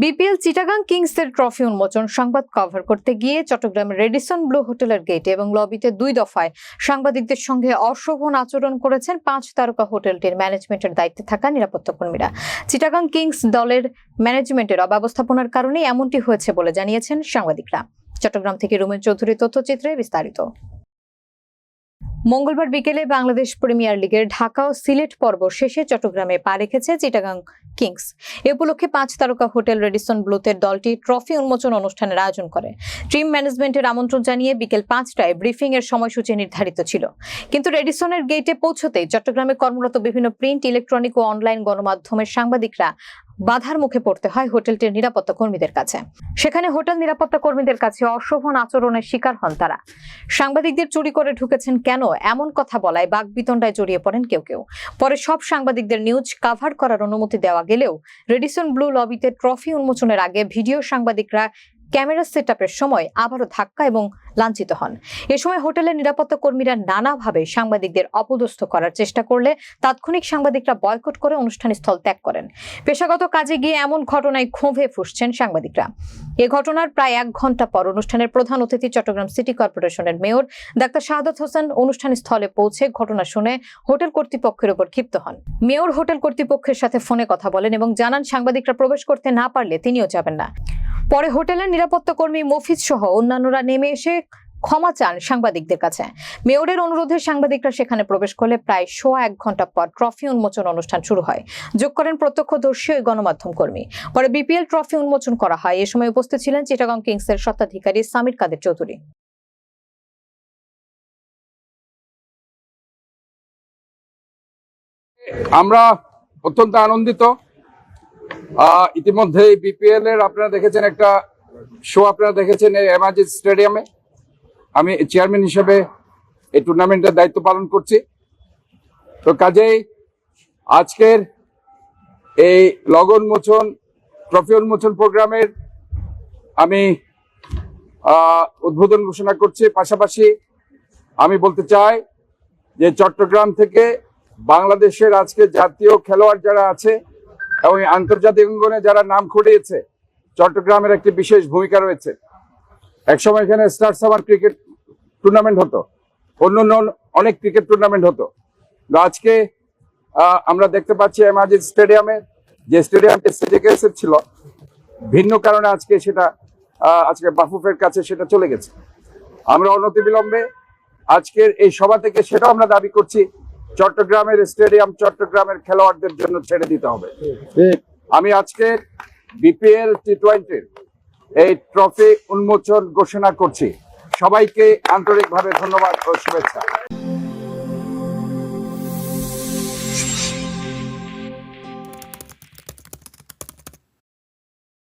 BPL Chittagong কিংসের trophy উন্মোচন, সংবাদ কভার করতে গিয়ে চট্টগ্রামের রেডিসন ব্লু হোটেলের গেটে এবং লবিতে দুই দফায় সাংবাদিকদের সঙ্গে অশোভন আচরণ করেছেন পাঁচ তারকা হোটেলটির ম্যানেজমেন্টের দায়িত্বে থাকা নিরাপত্তা কর্মীরা চিটাগাং কিংস দলের ম্যানেজমেন্টের অব্যবস্থাপনার কারণে এমনটি হয়েছে বলে জানিয়েছেন সাংবাদিকরা। চট্টগ্রাম থেকে রুমেন চৌধুরী তথ্যচিত্রে বিস্তারিত। মঙ্গলবার বিকেলে বাংলাদেশ প্রিমিয়ার লিগের ঢাকা ও সিলেট পর্ব শেষে চট্টগ্রামে পা রেখেছে চিটাগাং কিংস। এ উপলক্ষে পাঁচ তারকা হোটেল রেডিসন ব্লুতের দলটি ট্রফি উন্মোচন অনুষ্ঠানের আয়োজন করে। টিম ম্যানেজমেন্টের আমন্ত্রণ জানিয়ে বিকেল পাঁচটায় ব্রিফিং এর সময়সূচি নির্ধারিত ছিল। কিন্তু রেডিসনের গেটে পৌঁছতেই চট্টগ্রামে কর্মরত বিভিন্ন প্রিন্ট, ইলেকট্রনিক ও অনলাইন গণমাধ্যমের সাংবাদিকরা বাধার মুখে পড়তে হয় হোটেলটির নিরাপত্তা কর্মীদের কাছে। সেখানে হোটেল নিরাপত্তা কর্মীদের কাছে অশোভন আচরণের শিকার হন তারা। সাংবাদিকদের চুরি করে ঢুকেছেন কেন? এমন কথা বলায় বাগবিতণ্ডায় জড়িয়ে পড়েন কেউ কেউ। পরে সব সাংবাদিকদের নিউজ কাভার করার অনুমতি দেওয়া গেলেও রেডিসন ব্লু লবিতে ট্রফি উন্মোচনের আগে ভিডিও সাংবাদিকরা ক্যামেরা সেট সময় আবারও ধাক্কা এবং লাঞ্ছিত হন। এ সময় হোটেলের নিরাপত্তা কর্মীরা নানাভাবে সাংবাদিকদের অপদস্থ করার চেষ্টা করলে তাৎক্ষণিক সাংবাদিকরা বয়কট করে অনুষ্ঠান স্থল ত্যাগ করেন। পেশাগত কাজে গিয়ে এমন ঘটনায় ক্ষোভে ফুসছেন সাংবাদিকরা। এ ঘটনার প্রায় এক ঘণ্টা পর অনুষ্ঠানের প্রধান অতিথি চট্টগ্রাম সিটি কর্পোরেশনের মেয়র ডাক্তার শাহাদত হোসেন অনুষ্ঠান স্থলে পৌঁছে ঘটনা শুনে হোটেল কর্তৃপক্ষের উপর ক্ষিপ্ত হন। মেয়র হোটেল কর্তৃপক্ষের সাথে ফোনে কথা বলেন এবং জানান, সাংবাদিকরা প্রবেশ করতে না পারলে তিনিও যাবেন না। পরে হোটেলের নিরাপত্তা কর্মী মফিজ সহ অন্যান্যরা নেমে এসে ক্ষমা চান সাংবাদিকদের কাছে। মেয়রের অনুরোধে সাংবাদিকরা সেখানে প্রবেশ করলে প্রায় সোয়া এক ঘণ্টা পর ট্রফি উন্মোচন অনুষ্ঠান শুরু হয়। যোগ করেন প্রত্যক্ষদর্শী ওই গণমাধ্যম কর্মী। পরে বিপিএল ট্রফি উন্মোচন করা হয়। এ সময় উপস্থিত ছিলেন চিটাগং কিংসের স্বত্বাধিকারী সামির কাদের চৌধুরী। আমরা অত্যন্ত আনন্দিত ইতিমধ্যে বিপিএল এর আপনারা দেখেছেন একটা শো আপনারা দেখেছেন এই এমার্জেন্সি স্টেডিয়ামে আমি চেয়ারম্যান হিসেবে এই টুর্নামেন্টের দায়িত্ব পালন করছি। তো কাজেই আজকের এই লগন মোচন ট্রফি উন্মোচন প্রোগ্রামের আমি উদ্বোধন ঘোষণা করছি। পাশাপাশি আমি বলতে চাই যে চট্টগ্রাম থেকে বাংলাদেশের আজকে জাতীয় খেলোয়াড় যারা আছে এবং আন্তর্জাতিক অঙ্গনে যারা নাম খুঁড়িয়েছে চট্টগ্রামের একটি বিশেষ ভূমিকা রয়েছে। একসময় এখানে স্টার সামার ক্রিকেট টুর্নামেন্ট হতো অন্য অন্য অনেক ক্রিকেট টুর্নামেন্ট হতো। আজকে আমরা দেখতে পাচ্ছি এমার্জেন্সি স্টেডিয়ামে, যে স্টেডিয়ামটি সিজিকেএস ছিল, ভিন্ন কারণে আজকে সেটা আজকে বাফুফের কাছে সেটা চলে গেছে। আমরা অনতিবিলম্বে আজকের এই সভা থেকে সেটাও আমরা দাবি করছি চট্টগ্রামের স্টেডিয়াম চট্টগ্রামের খেলোয়াড়দের জন্য ছেড়ে দিতে হবে। আমি আজকে বিপিএল টি টোয়েন্টির এই ট্রফি উন্মোচন ঘোষণা করছি। সবাইকে আন্তরিকভাবে ধন্যবাদ ও শুভেচ্ছা।